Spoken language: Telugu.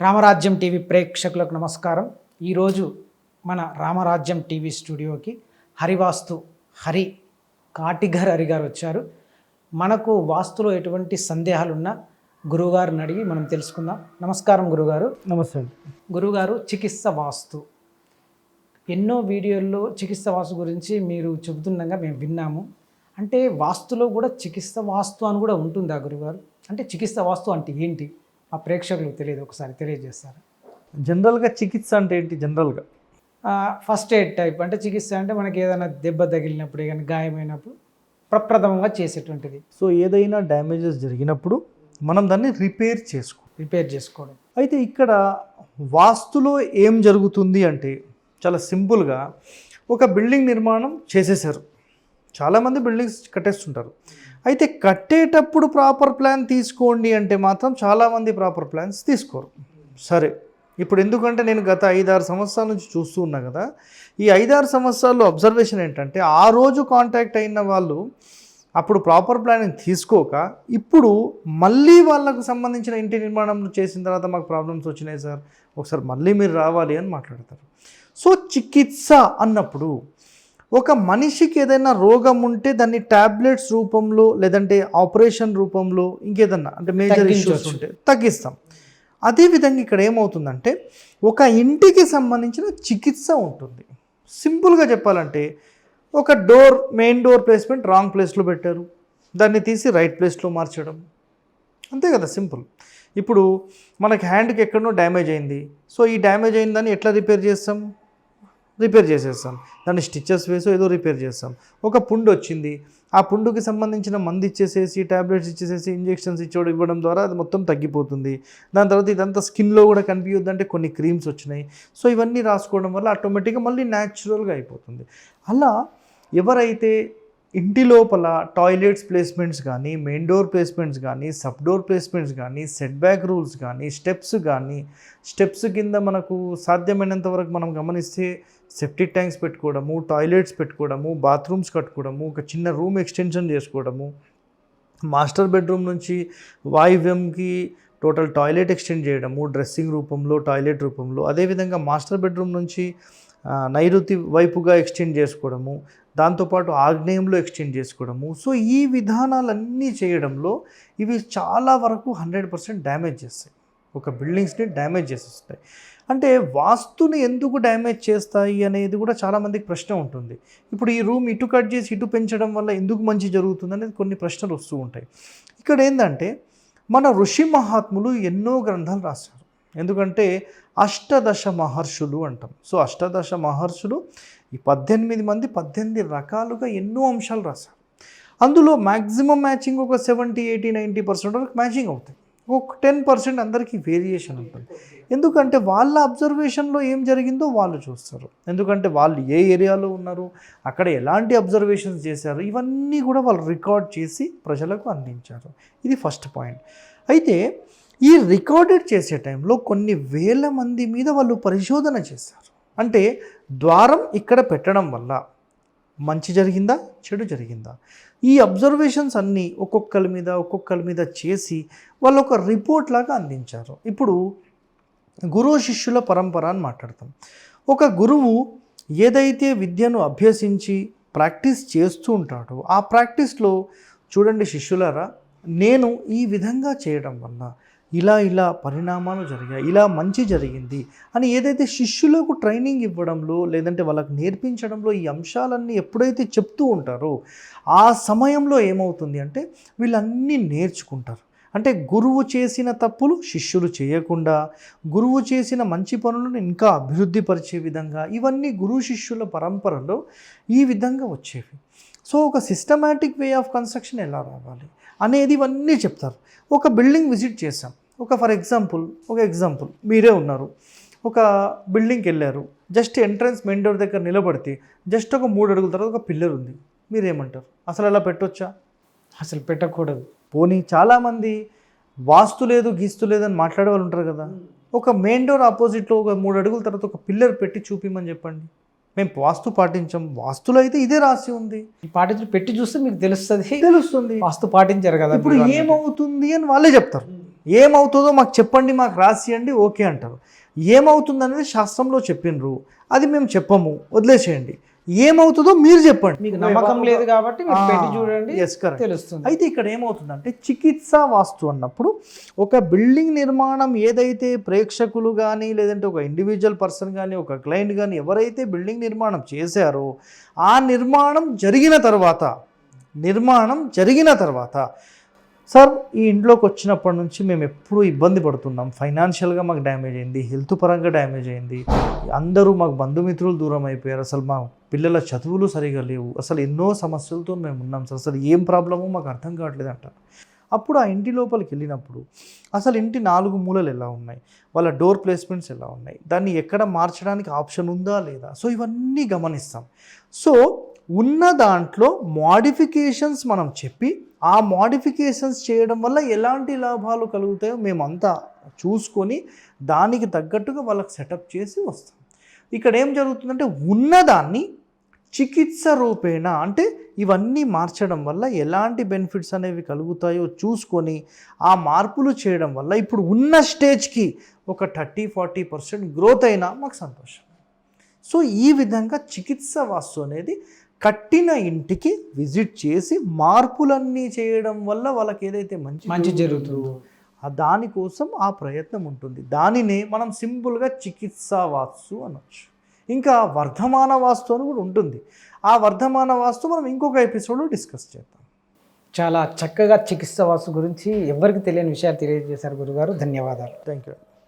రామరాజ్యం టీవీ ప్రేక్షకులకు నమస్కారం. ఈరోజు మన రామరాజ్యం టీవీ స్టూడియోకి హరివాస్తు హరి కాటిఘర్ హరి గారు వచ్చారు. మనకు వాస్తులో ఎటువంటి సందేహాలున్నా గురువుగారిని అడిగి మనం తెలుసుకుందాం. నమస్కారం గురుగారు నమస్తే గురుగారు చికిత్స వాస్తు. ఎన్నో వీడియోల్లో చికిత్స వాస్తు గురించి మీరు చెబుతుండగా మేము విన్నాము. అంటే వాస్తులో కూడా చికిత్స వాస్తు అని కూడా ఉంటుందా గురుగారు అంటే చికిత్స వాస్తు అంటే ఏంటి? మా ప్రేక్షకులకు తెలియదు ఒకసారి తెలియజేస్తారు జనరల్గా చికిత్స అంటే ఏంటి? జనరల్గా? ఫస్ట్ ఎయిడ్ టైప్ అంటే చికిత్స అంటే మనకి ఏదైనా దెబ్బ తగిలినప్పుడు కానీ గాయమైనప్పుడు ప్రప్రథమంగా చేసేటువంటిది. సో ఏదైనా డ్యామేజెస్ జరిగినప్పుడు మనం దాన్ని రిపేర్ చేసుకో రిపేర్ చేసుకోవడం. అయితే ఇక్కడ వాస్తులో ఏం జరుగుతుంది అంటే చాలా సింపుల్గా ఒక బిల్డింగ్ నిర్మాణం చేసేసారు. చాలామంది బిల్డింగ్స్ కట్టేస్తుంటారు. అయితే కట్టేటప్పుడు ప్రాపర్ ప్లాన్ తీసుకోండి అంటే మాత్రం చాలామంది ప్రాపర్ ప్లాన్స్ తీసుకోరు. సరే ఇప్పుడు ఎందుకంటే నేను గత ఐదారు సంవత్సరాల నుంచి చూస్తూ ఉన్నా కదా ఈ ఐదారు సంవత్సరాల్లో అబ్జర్వేషన్ ఏంటంటే ఆ రోజు కాంటాక్ట్ అయిన వాళ్ళు అప్పుడు ప్రాపర్ ప్లానింగ్ తీసుకోక ఇప్పుడు మళ్ళీ వాళ్ళకు సంబంధించిన ఇంటి నిర్మాణం చేసిన తర్వాత మాకు ప్రాబ్లమ్స్ వచ్చినాయి సార్ ఒకసారి మళ్ళీ మీరు రావాలి అని మాట్లాడతారు. సో చికిత్స అన్నప్పుడు ఒక మనిషికి ఏదైనా రోగం ఉంటే దాన్ని టాబ్లెట్స్ రూపంలో లేదంటే ఆపరేషన్ రూపంలో ఇంకేదన్నా అంటే మేజర్ ఇష్యూస్. ఉంటే తగ్గిస్తాం. అదేవిధంగా ఇక్కడ ఏమవుతుందంటే ఒక ఇంటికి సంబంధించిన చికిత్స ఉంటుంది. సింపుల్గా చెప్పాలంటే ఒక door main door placement wrong ప్లేస్లో పెట్టారు. దాన్ని తీసి రైట్ ప్లేస్లో మార్చడం. అంతే కదా సింపుల్. ఇప్పుడు మనకి హ్యాండ్కి ఎక్కడనో డ్యామేజ్ అయింది. సో ఈ డ్యామేజ్ అయిందని ఎట్లా రిపేర్ చేస్తాం? రిపేర్ చేసేస్తాం. దాన్ని స్టిచ్చెస్ వేసో ఏదో రిపేర్ చేస్తాం. ఒక పుండు వచ్చింది. ఆ పుండుకి సంబంధించిన మందు ఇచ్చేసేసి ట్యాబ్లెట్స్ ఇచ్చేసేసి ఇంజెక్షన్స్ ఇచ్చేవాడు ఇవ్వడం ద్వారా అది మొత్తం తగ్గిపోతుంది. దాని తర్వాత ఇదంతా స్కిన్లో కూడా కనిపించొద్దంటే కొన్ని క్రీమ్స్ వచ్చినాయి. సో ఇవన్నీ రాసుకోవడం వల్ల ఆటోమేటిక్గా మళ్ళీ న్యాచురల్గా అయిపోతుంది. అలా ఎవరైతే ఇంటి లోపల టాయిలెట్స్ ప్లేస్మెంట్స్ కానీ మెయిన్ డోర్ ప్లేస్మెంట్స్ కానీ సబ్ డోర్ ప్లేస్మెంట్స్ కానీ సెట్ బ్యాక్ రూల్స్ కానీ స్టెప్స్ కానీ స్టెప్స్ కింద మనకు సాధ్యమైనంత వరకు మనం గమనిస్తే సెప్టిక్ ట్యాంక్స్ పెట్టుకోవడము టాయిలెట్స్ పెట్టుకోవడము బాత్రూమ్స్ కట్టుకోవడము ఒక చిన్న రూమ్ ఎక్స్టెన్షన్ చేసుకోవడము మాస్టర్ బెడ్రూమ్ నుంచి వాయువ్యంకి టోటల్ టాయిలెట్ ఎక్స్టెండ్ చేయడము డ్రెస్సింగ్ రూపంలో టాయిలెట్ రూపంలో అదేవిధంగా మాస్టర్ బెడ్రూమ్ నుంచి నైరుతి వైపుగా ఎక్స్టెండ్ చేసుకోవడము దాంతోపాటు ఆగ్నేయంలో ఎక్స్టెండ్ చేసుకోవడము. సో ఈ విధానాలన్నీ చేయడంలో ఇవి చాలా వరకు హండ్రెడ్ పర్సెంట్ డ్యామేజ్ చేస్తాయి. ఒక బిల్డింగ్స్ని డ్యామేజ్ చేసేస్తాయి. అంటే వాస్తుని ఎందుకు డ్యామేజ్ చేస్తాయి అనేది కూడా చాలామందికి ప్రశ్న ఉంటుంది. ఇప్పుడు ఈ రూమ్ ఇటు కట్ చేసి ఇటు పెంచడం వల్ల ఎందుకు మంచి జరుగుతుంది అనేది కొన్ని ప్రశ్నలు వస్తూ ఉంటాయి. ఇక్కడ ఏంటంటే మన ఋషి మహాత్ములు ఎన్నో గ్రంథాలు రాశారు. ఎందుకంటే అష్టదశ మహర్షులు అంటాం. సో అష్టదశ మహర్షులు ఈ పద్దెనిమిది మంది పద్దెనిమిది రకాలుగా ఎన్నో అంశాలు రాశారు. అందులో మ్యాక్సిమం మ్యాచింగ్ ఒక సెవెంటీ ఎయిటీ నైంటీ పర్సెంట్ వరకు మ్యాచింగ్ అవుతాయి. ఒక టెన్ పర్సెంట్ అందరికీ వేరియేషన్ ఉంటుంది. ఎందుకంటే వాళ్ళ అబ్జర్వేషన్లో ఏం జరిగిందో వాళ్ళు చూస్తారు. ఎందుకంటే వాళ్ళు ఏ ఏరియాలో ఉన్నారు అక్కడ ఎలాంటి అబ్జర్వేషన్స్ చేశారు ఇవన్నీ కూడా వాళ్ళు రికార్డ్ చేసి ప్రజలకు అందించారు. ఇది ఫస్ట్ పాయింట్ అయితే ఈ రికార్డెడ్ చేసే టైంలో కొన్ని వేల మంది మీద వాళ్ళు పరిశోధన చేశారు. అంటే ద్వారం ఇక్కడ పెట్టడం వల్ల మంచి జరిగిందా? చెడు జరిగిందా? ఈ అబ్జర్వేషన్స్ అన్నీ ఒక్కొక్కరి మీద ఒక్కొక్కరి మీద చేసి వాళ్ళు ఒక రిపోర్ట్ లాగా అందించారు. ఇప్పుడు గురువు శిష్యుల పరంపర అని మాట్లాడతాం. ఒక గురువు ఏదైతే విద్యను అభ్యసించి ప్రాక్టీస్ చేస్తూ ఉంటాడో ఆ ప్రాక్టీస్లో చూడండి శిష్యులారా నేను ఈ విధంగా చేయడం వల్ల ఇలా ఇలా పరిణామాలు జరిగాయి ఇలా మంచి జరిగింది అని ఏదైతే శిష్యులకు ట్రైనింగ్ ఇవ్వడంలో లేదంటే వాళ్ళకి నేర్పించడంలో ఈ అంశాలన్నీ ఎప్పుడైతే చెప్తూ ఉంటారో ఆ సమయంలో ఏమవుతుంది అంటే వీళ్ళన్నీ నేర్చుకుంటారు. అంటే గురువు చేసిన తప్పులు శిష్యులు చేయకుండా గురువు చేసిన మంచి పనులను ఇంకా అభివృద్ధి పరిచే విధంగా ఇవన్నీ గురు శిష్యుల పరంపరలో ఈ విధంగా వచ్చేవి. సో ఒక సిస్టమాటిక్ వే ఆఫ్ కన్స్ట్రక్షన్ ఎలా రావాలి అనేది ఇవన్నీ చెప్తారు. ఒక బిల్డింగ్ విజిట్ చేసాం ఒక ఫర్ ఎగ్జాంపుల్ ఒక ఎగ్జాంపుల్. మీరే ఉన్నారు. ఒక బిల్డింగ్కి వెళ్ళారు. జస్ట్ ఎంట్రన్స్ మెయిన్ డోర్ దగ్గర నిలబడితే జస్ట్ ఒక మూడు అడుగుల తర్వాత ఒక పిల్లర్ ఉంది. మీరేమంటారు? అసలు అలా పెట్టొచ్చా? అసలు పెట్టకూడదు. పోనీ చాలామంది వాస్తు లేదు గీస్తు లేదు అని మాట్లాడే వాళ్ళు ఉంటారు కదా. ఒక మెయిన్ డోర్ ఆపోజిట్లో ఒక మూడు అడుగుల తర్వాత ఒక పిల్లర్ పెట్టి చూపిమని చెప్పండి. మేము వాస్తు పాటించాం. వాస్తులో అయితే ఇదే రాసి ఉంది. పాటించి పెట్టి చూస్తే మీకు తెలుస్తుంది. తెలుస్తుంది. వాస్తు పాటించారు కదా ఇప్పుడు. ఏమవుతుంది అని వాళ్ళే చెప్తారు. ఏమవుతుందో మాకు చెప్పండి మాకు రాసియండి ఓకే అంటారు. ఏమవుతుందనేది శాస్త్రంలో చెప్పినరు. అది మేము చెప్పము. వదిలేసేయండి. ఏమవుతుందో మీరు చెప్పండి. మీకు నమ్మకం లేదు కాబట్టి మీరు పెట్టి చూడండి తెలుస్తుంది. అయితే ఇక్కడ ఏమవుతుందంటే చికిత్సా వాస్తు అన్నప్పుడు ఒక బిల్డింగ్ నిర్మాణం ఏదైతే ప్రేక్షకులు కానీ లేదంటే ఒక ఇండివిజువల్ పర్సన్ కానీ ఒక క్లయింట్ కానీ ఎవరైతే బిల్డింగ్ నిర్మాణం చేశారో ఆ నిర్మాణం జరిగిన తర్వాత నిర్మాణం జరిగిన తర్వాత సార్ ఈ ఇంట్లోకి వచ్చినప్పటి నుంచి మేము ఎప్పుడూ ఇబ్బంది పడుతున్నాం. ఫైనాన్షియల్గా మాకు డ్యామేజ్ అయింది హెల్త్ పరంగా డ్యామేజ్ అయింది. అందరూ మాకు బంధుమిత్రులు దూరం అయిపోయారు. అసలు మా పిల్లల చదువులు సరిగా లేవు. అసలు ఎన్నో సమస్యలతో మేము ఉన్నాం సార్. అసలు ఏం ప్రాబ్లమో మాకు అర్థం కావట్లేదు అంట అప్పుడు ఆ ఇంటి లోపలికి వెళ్ళినప్పుడు అసలు ఇంటి నాలుగు మూలలు ఎలా ఉన్నాయి? వాళ్ళ డోర్ ప్లేస్మెంట్స్ ఎలా ఉన్నాయి? దాన్ని ఎక్కడ మార్చడానికి ఆప్షన్ ఉందా లేదా? సో ఇవన్నీ గమనిస్తాం. సో ఉన్న దాంట్లో మాడిఫికేషన్స్ మనం చెప్పి ఆ మోడిఫికేషన్స్ చేయడం వల్ల ఎలాంటి లాభాలు కలుగుతాయో మేమంతా చూసుకొని దానికి తగ్గట్టుగా వాళ్ళకి సెటప్ చేసి వస్తాం. ఇక్కడ ఏం జరుగుతుందంటే ఉన్నదాన్ని చికిత్స రూపేణ అంటే ఇవన్నీ మార్చడం వల్ల ఎలాంటి బెనిఫిట్స్ అనేవి కలుగుతాయో చూసుకొని ఆ మార్పులు చేయడం వల్ల ఇప్పుడు ఉన్న స్టేజ్కి ఒక థర్టీ ఫార్టీ పర్సెంట్ గ్రోత్ అయినా మాకు సంతోషం. సో ఈ విధంగా చికిత్స వాస్తు అనేది కట్టిన ఇంటికి విజిట్ చేసి మార్పులన్నీ చేయడం వల్ల వాళ్ళకి ఏదైతే మంచి మంచి జరుగుతుందో, దానికోసం ఆ ప్రయత్నం ఉంటుంది. దానినే మనం సింపుల్గా చికిత్సా వాస్తు అనొచ్చు. ఇంకా వర్ధమాన వాస్తు అని కూడా ఉంటుంది. ఆ వర్ధమాన వాస్తు మనం ఇంకొక ఎపిసోడ్లో డిస్కస్ చేద్దాం. చాలా చక్కగా చికిత్స వాస్తు గురించి ఎవరికి తెలియని విషయాలు తెలియజేశారు గురుగారు. ధన్యవాదాలు. Thank you